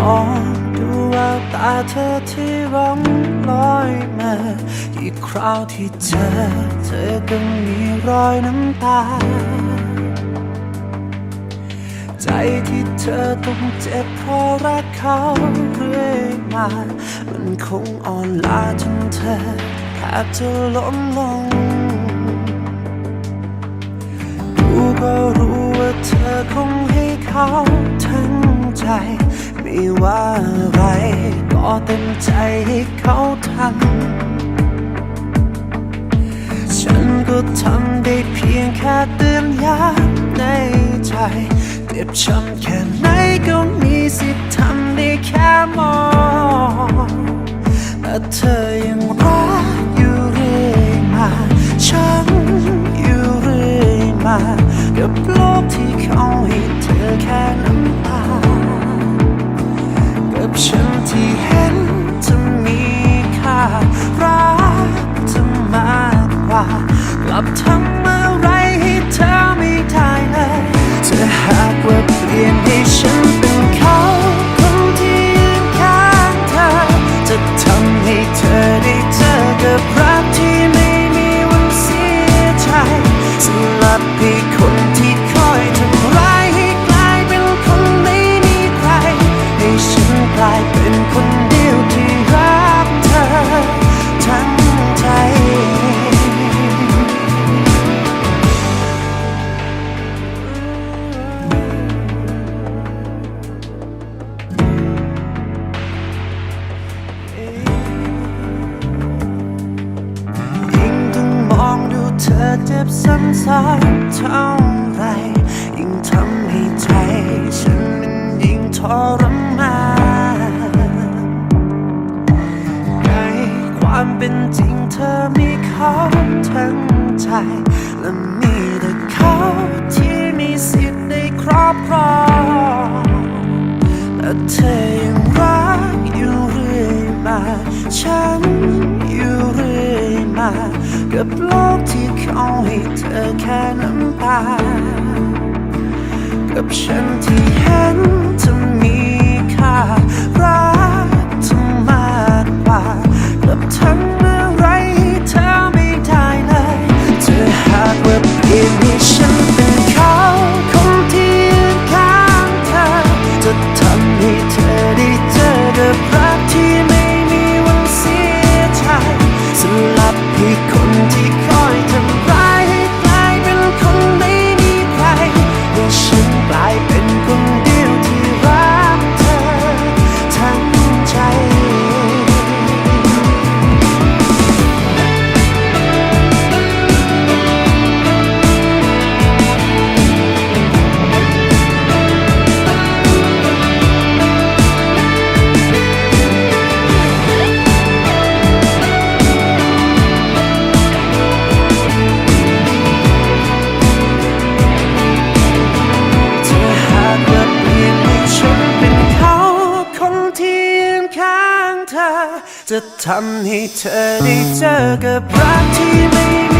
มองดูแววตาเธอที่ร้องลอยมา อีกคราวที่เจอเธอก็มีรอยน้ำตา ใจที่เธอต้องเจ็บเพราะรักเขาเรื่อยมา มันคงอ่อนล้าจนเธอแทบจะล้มลงดูก็รู้ว่าเธอคงให้เขาทั้งใจ ไม่ว่าอะไรก็เต็มใจให้เขาทำฉันก็ทำได้เพียงแค่เตือนย้ำในใจเจ็บช้ำแค่ไหนก็มีสิทธิ์ทำได้แค่มองแต่เธอยังรักอยู่เรื่อยมา ฉันอยู่เรื่อยมา รักเธอมากกว่า กลับท้อง อเจ็บซ้ำๆเท่าไร ยิ่งทำให้ใจฉันมันยิ่งทรมานในความเป็นจริงเธอมีเขาทั้งใจ และมีแต่เขาที่มีสิทธิ์ได้ครอบครองแต่เธอยังรักอยู่เรื่อยมาฉัน กับโลกที่เขาให้เธอแค่น้ำตา กับฉันที่เห็นเธอ ข้างเธอ จะทำให้เธอได้เจอกับรักที่ไม่มี